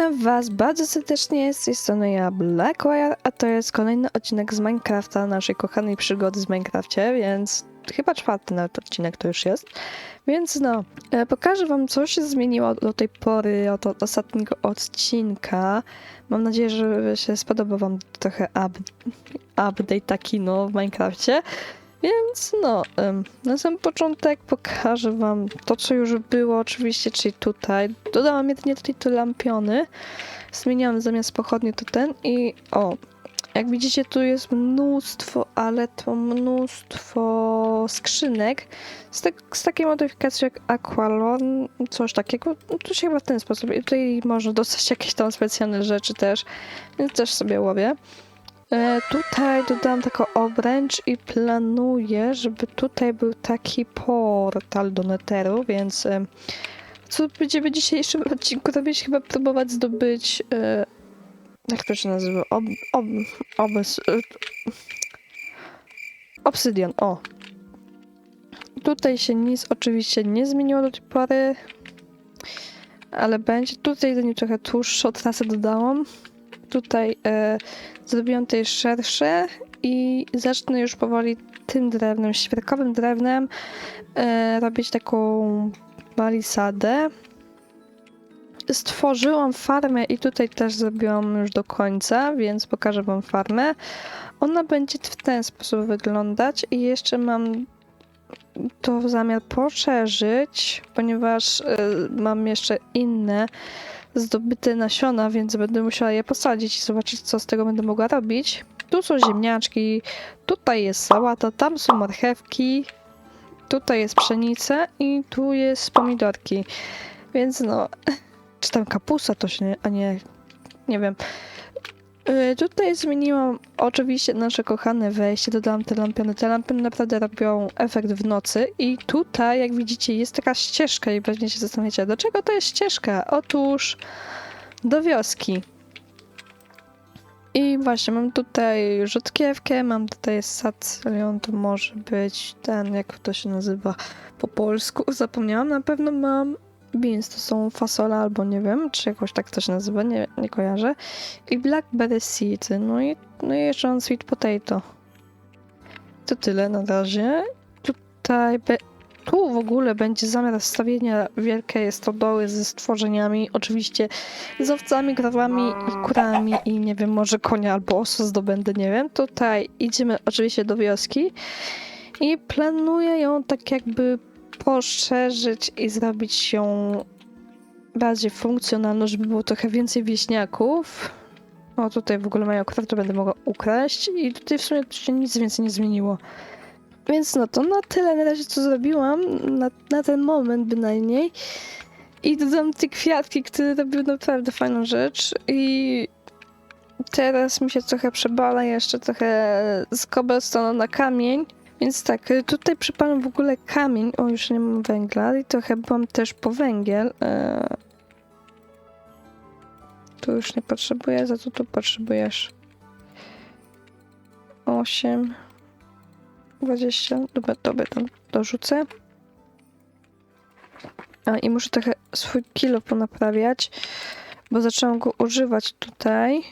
Witam Was bardzo serdecznie, z tej strony ja Blackwire, a to jest kolejny odcinek z Minecrafta, naszej kochanej przygody z Minecrafcie, więc chyba czwarty nawet odcinek to już jest. Więc no, e, pokażę Wam co się zmieniło do tej pory, od od ostatniego odcinka. Mam nadzieję, że się spodoba Wam trochę up, update taki no w Minecrafcie. Więc no, na sam początek pokażę wam to, co już było oczywiście, czyli tutaj. Dodałam jedynie tutaj te lampiony. Zmieniłam zamiast pochodni to ten i o, jak widzicie tu jest mnóstwo, ale to mnóstwo skrzynek z, tak, z takiej modyfikacji jak Aqualon, coś takiego. No, tu się chyba w ten sposób. I tutaj można dostać jakieś tam specjalne rzeczy też, więc też sobie łowię. E, tutaj dodałam taką obręcz i planuję, żeby tutaj był taki portal do Netheru, więc e, co będziemy w dzisiejszym odcinku robić? Chyba próbować zdobyć e, jak to się nazywa? Ob, ob, obys, obsydian, o. Tutaj się nic oczywiście nie zmieniło do tej pory, ale będzie. Tutaj jedynie trochę tłuższą trasę dodałam. Tutaj e, zrobiłam tutaj szersze i zacznę już powoli tym drewnem, świerkowym drewnem e, robić taką palisadę. Stworzyłam farmę i tutaj też zrobiłam już do końca, więc pokażę wam farmę. Ona będzie w ten sposób wyglądać i jeszcze mam to zamiar poszerzyć, ponieważ e, mam jeszcze inne zdobyte nasiona, więc będę musiała je posadzić i zobaczyć, co z tego będę mogła robić. Tu są ziemniaczki, tutaj jest sałata, tam są marchewki, tutaj jest pszenica i tu jest pomidorki. Więc no, czy tam kapusta to się, nie, a nie, nie wiem. Yy, Tutaj zmieniłam oczywiście nasze kochane wejście, dodałam te lampiony. Te lampiony naprawdę robią efekt w nocy i tutaj, jak widzicie, jest taka ścieżka i pewnie się zastanawiacie, dlaczego to jest ścieżka? Otóż do wioski. I właśnie, mam tutaj rzutkiewkę, mam tutaj sacelion, to może być ten, jak to się nazywa po polsku, zapomniałam, na pewno mam beans, to są fasola albo nie wiem, czy jakoś tak to się nazywa, nie, nie kojarzę. I blackberry seed, no i, no i jeszcze mam sweet potato. To tyle na razie. Tutaj, be, tu w ogóle będzie zamiar wstawienia wielkiej stodoły ze stworzeniami, oczywiście z owcami, krowami i kurami i nie wiem, może konia albo osu zdobędę, nie wiem. Tutaj idziemy oczywiście do wioski i planuję ją tak jakby poszerzyć i zrobić ją bardziej funkcjonalną, żeby było trochę więcej wieśniaków. O, tutaj w ogóle mają krew, to będę mogła ukraść i tutaj w sumie się nic więcej nie zmieniło. Więc no to na tyle na razie co zrobiłam, na, na ten moment bynajmniej. I dodam te kwiatki, które robią naprawdę fajną rzecz i teraz mi się trochę przebala jeszcze trochę z cobblestone na kamień. Więc tak, y, tutaj przypalam w ogóle kamień. O, już nie mam węgla i trochę mam też po węgiel. Eee... Tu już nie potrzebuję, za to tu potrzebujesz 8 20, dobra, dobra, tam dorzucę. A i muszę trochę swój kilo ponaprawiać, bo zaczęłam go używać tutaj.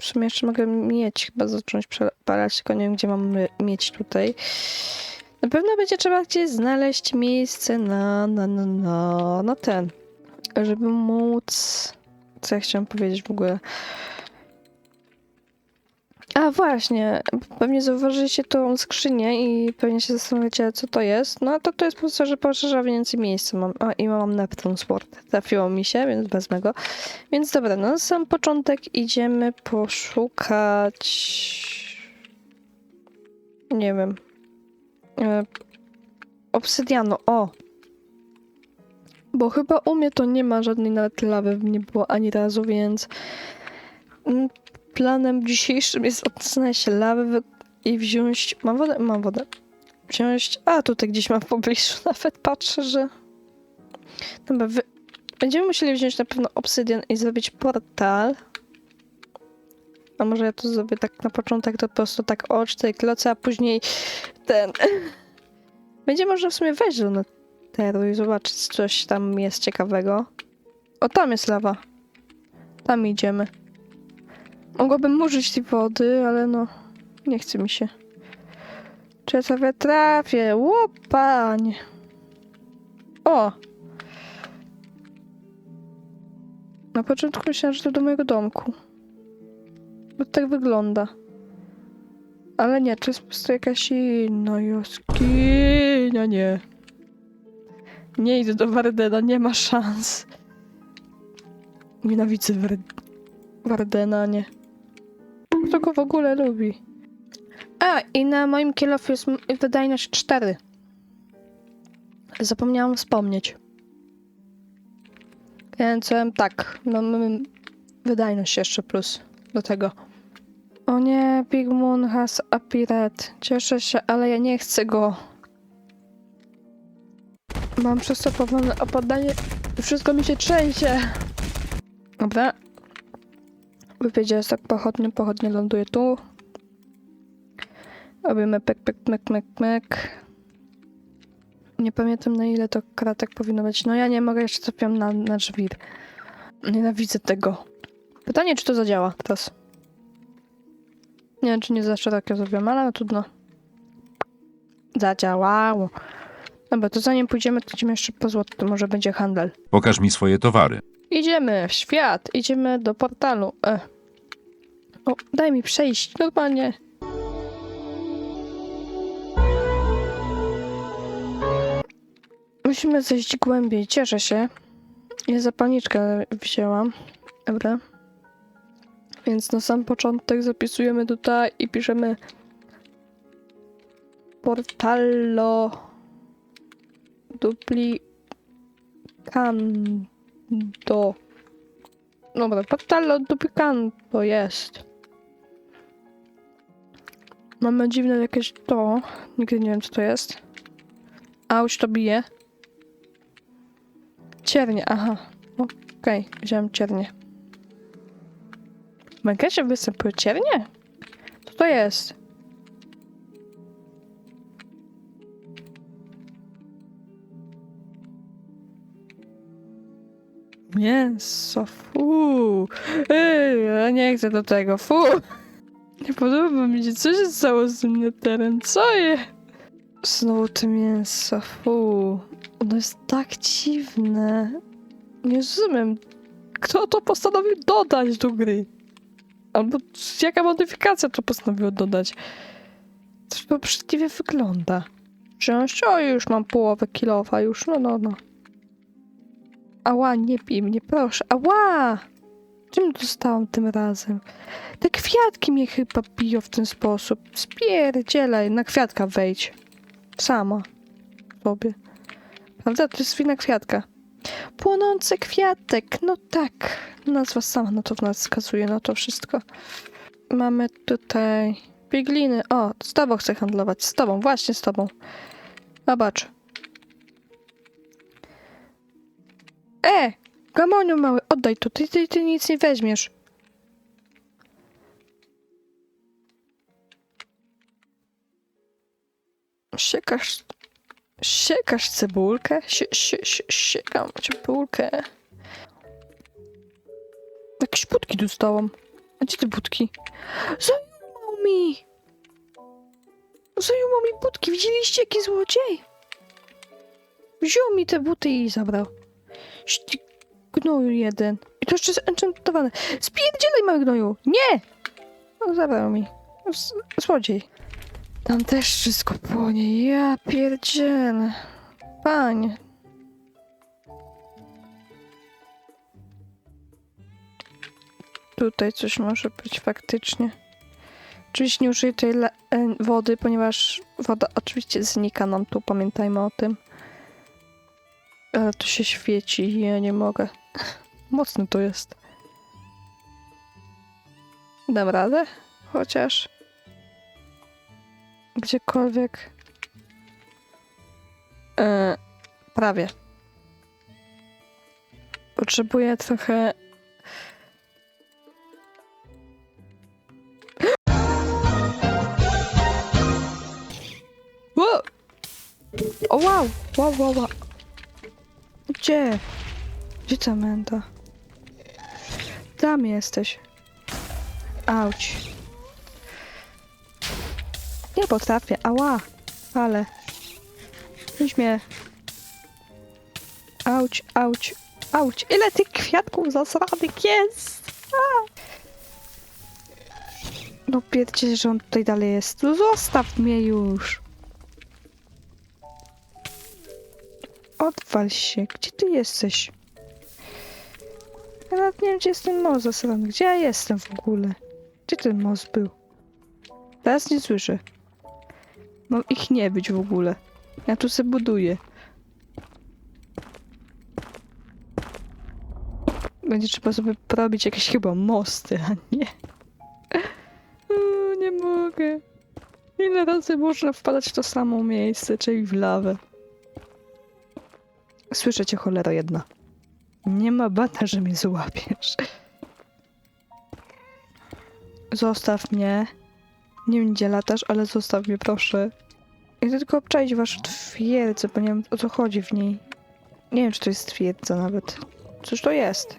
W sumie jeszcze mogę mieć, chyba zacząć przepalać, tylko nie wiem, gdzie mam mieć tutaj. Na pewno będzie trzeba gdzieś znaleźć miejsce na, na, na, na, na ten, żeby móc... Co ja chciałam powiedzieć w ogóle? A właśnie, pewnie zauważyliście tą skrzynię i pewnie się zastanawiacie, co to jest. No to to jest po prostu, że poszerza więcej miejsca mam. A, i mam Neptune Sport. Trafiło mi się, więc wezmę go. Więc dobra, na sam początek idziemy poszukać... Nie wiem. E, obsydianu, o! Bo chyba u mnie to nie ma żadnej nawet lawy, nie było ani razu, więc... planem dzisiejszym jest odnaleźć lawę i wziąć. Mam wodę? Mam wodę. Wziąć. A tutaj gdzieś mam w pobliżu. Nawet patrzę, że. Dobra, wy... będziemy musieli wziąć na pewno obsydian i zrobić portal. A może ja to zrobię tak na początek, to po prostu tak o cztery kloce, a później ten. Będzie można w sumie wejść do Netheru i zobaczyć, coś tam jest ciekawego. O, tam jest lawa. Tam idziemy. Mogłabym użyć tej wody, ale no, nie chce mi się. Czy ja sobie trafię? Łopanie. O! Na początku myślałam, że to do mojego domku. Bo tak wygląda. Ale nie, to jest po prostu jakaś inna jaskinia, nie. Nie idę do Wardena, nie ma szans. Nienawidzę War Wardena, nie. Kto go w ogóle lubi? A, i na moim kilof jest wydajność 4. Zapomniałam wspomnieć. Więc tak, mamy wydajność jeszcze plus do tego. O nie, Big Moon has appeared. Cieszę się, ale ja nie chcę go. Mam przez to powolne opadanie. Wszystko mi się trzęsie. Dobra. Wywiedział jest tak pochodnie, pochodnie ląduje tu. Robimy pek, pek, mek, mek, mek. Nie pamiętam na ile to kratek powinno być. No ja nie mogę, jeszcze trafiam na, na żwir. Nienawidzę tego. Pytanie, czy to zadziała teraz. Nie wiem, czy nie za szerokie zrobiłem, ale no trudno. Zadziałało. Dobra, to zanim pójdziemy, to idziemy jeszcze po złoto, to może będzie handel. Pokaż mi swoje towary. Idziemy w świat, idziemy do portalu. E. O, daj mi przejść, normalnie. Musimy zejść głębiej, cieszę się. Ja zapalniczkę wzięłam. Dobra. Więc na sam początek zapisujemy tutaj i piszemy Portalo Duplicando. Dobra, Portalo Duplicando jest. Mamy dziwne jakieś to. Nigdy nie wiem co to jest. Auć to bije. Ciernie, aha. Okej, wziąłem ciernie. W Minecrafcie występują ciernie? Co to jest? Mięso, fu. Ej, ja nie chcę do tego, fu. Nie podoba mi się, co się stało z tym neterem, co je? Znowu to mięso, fu. Ono jest tak dziwne. Nie rozumiem, kto to postanowił dodać do gry? Albo jaka modyfikacja to postanowiła dodać? To obrzydliwie wygląda. Wziąć, o już mam połowę kilowa, już, no, no, no. Ała, nie bij mnie, proszę, ała! Czym dostałam tym razem? Te kwiatki mnie chyba biją w ten sposób. Spierdzielaj, na kwiatka wejdź. Sama. Sobie. Prawda? To jest wina kwiatka. Płonący kwiatek, no tak. Nazwa sama na to w nas wskazuje, na to wszystko. Mamy tutaj biegliny. O, z tobą chcę handlować. Z tobą, właśnie z tobą. Zobacz. E! Gamoniu mały, oddaj to. Ty, ty, ty nic nie weźmiesz. Siekasz... Siekasz cebulkę? Sie, sie, sie, siekam cebulkę. Jakieś budki dostałam. A gdzie te budki? Zajumał mi! Zajumał mi budki. Widzieliście jaki złodziej? Wziął mi te buty i zabrał. Gnoju jeden. I to jeszcze jest enchantowane. Spierdzielaj, mały gnoju! Nie! No, zabrał mi. Złodziej. Tam też wszystko płonie. Ja pierdzielę. Panie. Tutaj coś może być faktycznie. Oczywiście nie użyję tej e, wody, ponieważ woda oczywiście znika nam tu, pamiętajmy o tym. Ale to się świeci ja nie mogę. Mocne to jest. Dam radę? Chociaż... Gdziekolwiek. E, prawie. Potrzebuję trochę. O wow! Wow, wow, wow. Gdzie? Gdzie ta menda? tam jesteś. Auć. Nie potrafię, ała. Ale. Weź mnie. Auć, auć, auć. Ile tych kwiatków zasranych jest? A! No pierdzie, że on tutaj dalej jest. No zostaw mnie już. Odwal się. Gdzie ty jesteś? Ja nawet nie wiem, gdzie jest ten most zasrany. Gdzie ja jestem w ogóle? Gdzie ten most był? Teraz nie słyszę. Mam ich nie być w ogóle. Ja tu se buduję. Będzie trzeba sobie porobić jakieś chyba mosty, a nie. Nie mogę. Ile razy można wpadać w to samo miejsce, czyli w lawę? Słyszę cię, cholero jedna. Nie ma bata, że mnie złapiesz. Zostaw mnie. Nie wiem, gdzie latasz, ale zostaw mnie, proszę. Chcę tylko obczaić waszą twierdzę, bo nie wiem, o co chodzi w niej. Nie wiem, czy to jest twierdza nawet. Cóż to jest?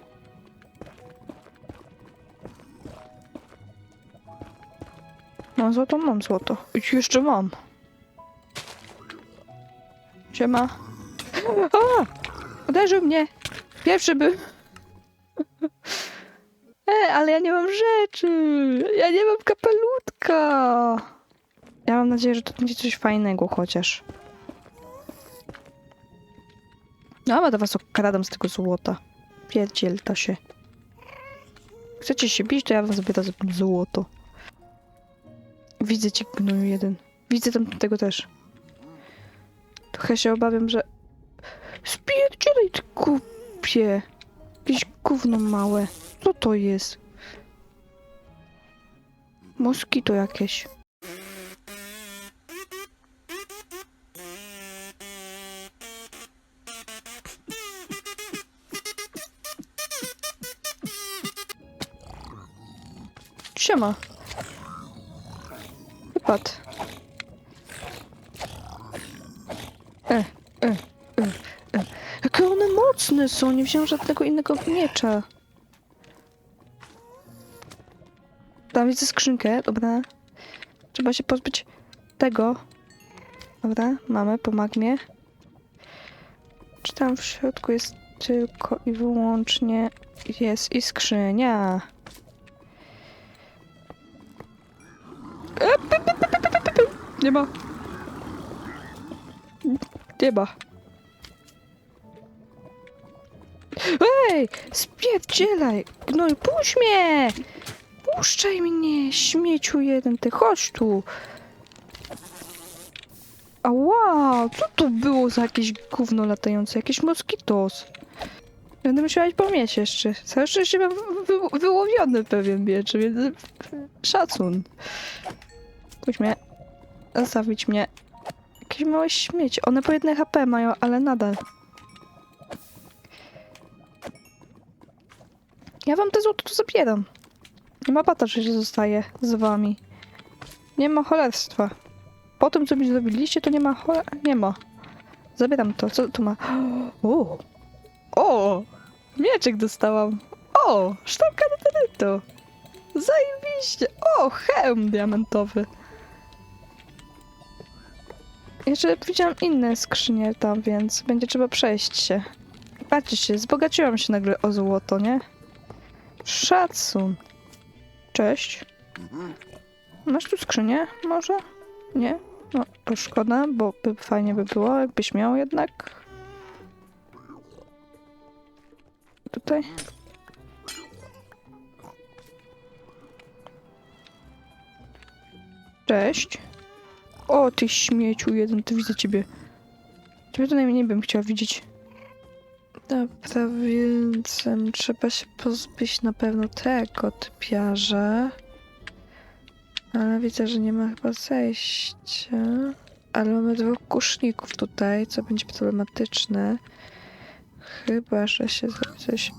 Mam złoto? Mam złoto. Jeszcze mam. Siema. A! Uderzył mnie. Pierwszy był. E, ale ja nie mam rzeczy. Ja nie mam kapelutka. Ja mam nadzieję, że to będzie coś fajnego chociaż. No, ale do was okradam z tego złota. Pierdziel to się. Chcecie się bić, to ja wam zabiorę za złoto. Widzę cię, gnoju jeden. Widzę tam tego też. Trochę się obawiam, że... Spierdzielaj, ty głupie! Jakieś gówno małe. Co to jest? Moskito jakieś. Siema. Wypad. E, e, e, e. Jakie są, nie wziąłem żadnego innego miecza. Tam widzę skrzynkę, dobra. Trzeba się pozbyć tego. Dobra, mamy po magmie. Czy tam w środku jest tylko i wyłącznie jest i skrzynia. Nie ma. Nie ma. Ej, spierdzielaj! No i puść mnie! Puszczaj mnie, śmieciu jeden, ty chodź tu! Ała, co to było za jakieś gówno latające? Jakieś moskitos. Będę musiała iść po jeszcze. Całe szczęście mam wy wyłowiony pewien miecz, więc szacun. Puść mnie. Zostawić mnie. Jakieś małe śmieci. One po jednej HP mają, ale nadal. Ja wam te złoto tu zabieram. Nie ma bata, że się zostaje z wami. Nie ma cholerstwa. Po tym, co mi zrobiliście, to nie ma choler... Nie ma. Zabieram to. Co tu ma? O! O! Mieczek dostałam. O! Sztabka neterytu. Zajebiście. O! Hełm diamentowy. Jeszcze widziałam inne skrzynie tam, więc będzie trzeba przejść się. Patrzcie, wzbogaciłam się nagle o złoto, nie? Szacun. Cześć. Masz tu skrzynię? Może? Nie? No, to szkoda, bo by, fajnie by było, jakbyś miał jednak. Tutaj. Cześć. O, ty śmieciu jeden, to widzę ciebie. Ciebie to najmniej bym chciała widzieć. Dobra, więc trzeba się pozbyć na pewno tego typiarza. Ale widzę, że nie ma chyba zejścia. Ale mamy dwóch kuszników tutaj, co będzie problematyczne. Chyba, że się zrobi coś...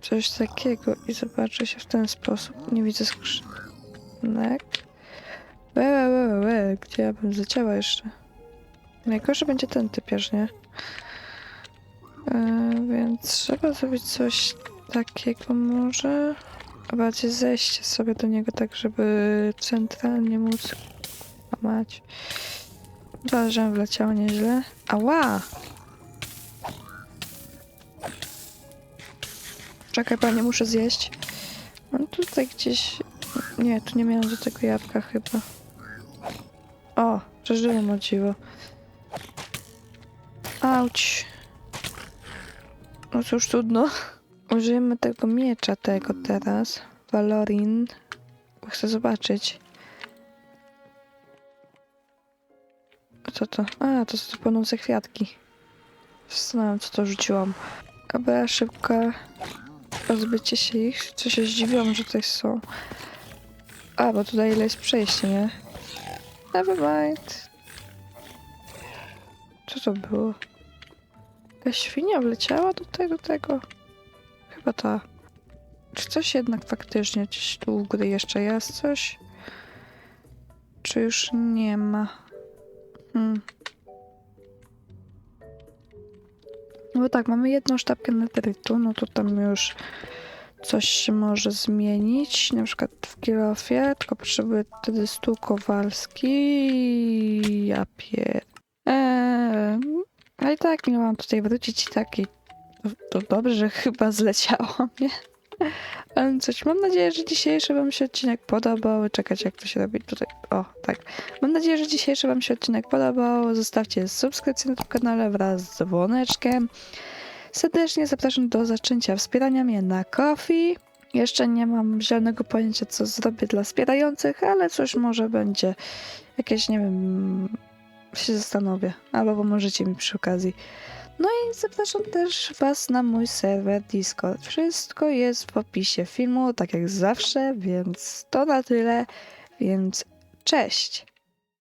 Coś takiego i zobaczę się w ten sposób. Nie widzę skrzynek. Łe, łe, łe, łe. Gdzie ja bym zacięła jeszcze? Najgorszy będzie ten typiarz, nie? Yy, więc trzeba zrobić coś takiego może. A bardziej zejść sobie do niego tak, żeby centralnie móc mać. Chyba, że wleciało nieźle. Ała! Czekaj, panie, muszę zjeść. Mam tutaj gdzieś... Nie, tu nie miałam do tego jabłka chyba. O, przeżyłem o dziwo. Auć. No cóż, trudno. Użyjemy tego miecza tego teraz. Valorin. Chcę zobaczyć. Co to? A, to są płonące kwiatki. Zastanawiam, co to rzuciłam. Dobra, szybko. Pozbycie się ich. Co się zdziwiłam, że tutaj są. A, bo tutaj ile jest przejście, nie? Never mind. Co to było? Ta świnia wleciała do tego? Chyba ta. Czy coś jednak faktycznie gdzieś tu u góry jeszcze jest coś? Czy już nie ma? Hmm. No bo tak, mamy jedną sztabkę neterytu, no to tam już coś się może zmienić, na przykład w kilofie, tylko potrzebuję wtedy stół kowalski. Ja pier... Eee, a i tak miałam tutaj wrócić i tak i to, to dobrze, że chyba zleciało mnie. Ale coś, mam nadzieję, że dzisiejszy wam się odcinek podobał. Czekać jak to się robi tutaj. O, tak. Mam nadzieję, że dzisiejszy wam się odcinek podobał. Zostawcie subskrypcję na tym kanale wraz z dzwoneczkiem. Serdecznie zapraszam do zaczęcia wspierania mnie na Kofi. Jeszcze nie mam żadnego pojęcia, co zrobię dla wspierających, ale coś może będzie jakieś, nie wiem, się zastanowię. Albo pomożecie mi przy okazji. No i zapraszam też Was na mój serwer Discord. Wszystko jest w opisie filmu, tak jak zawsze, więc to na tyle. Więc cześć!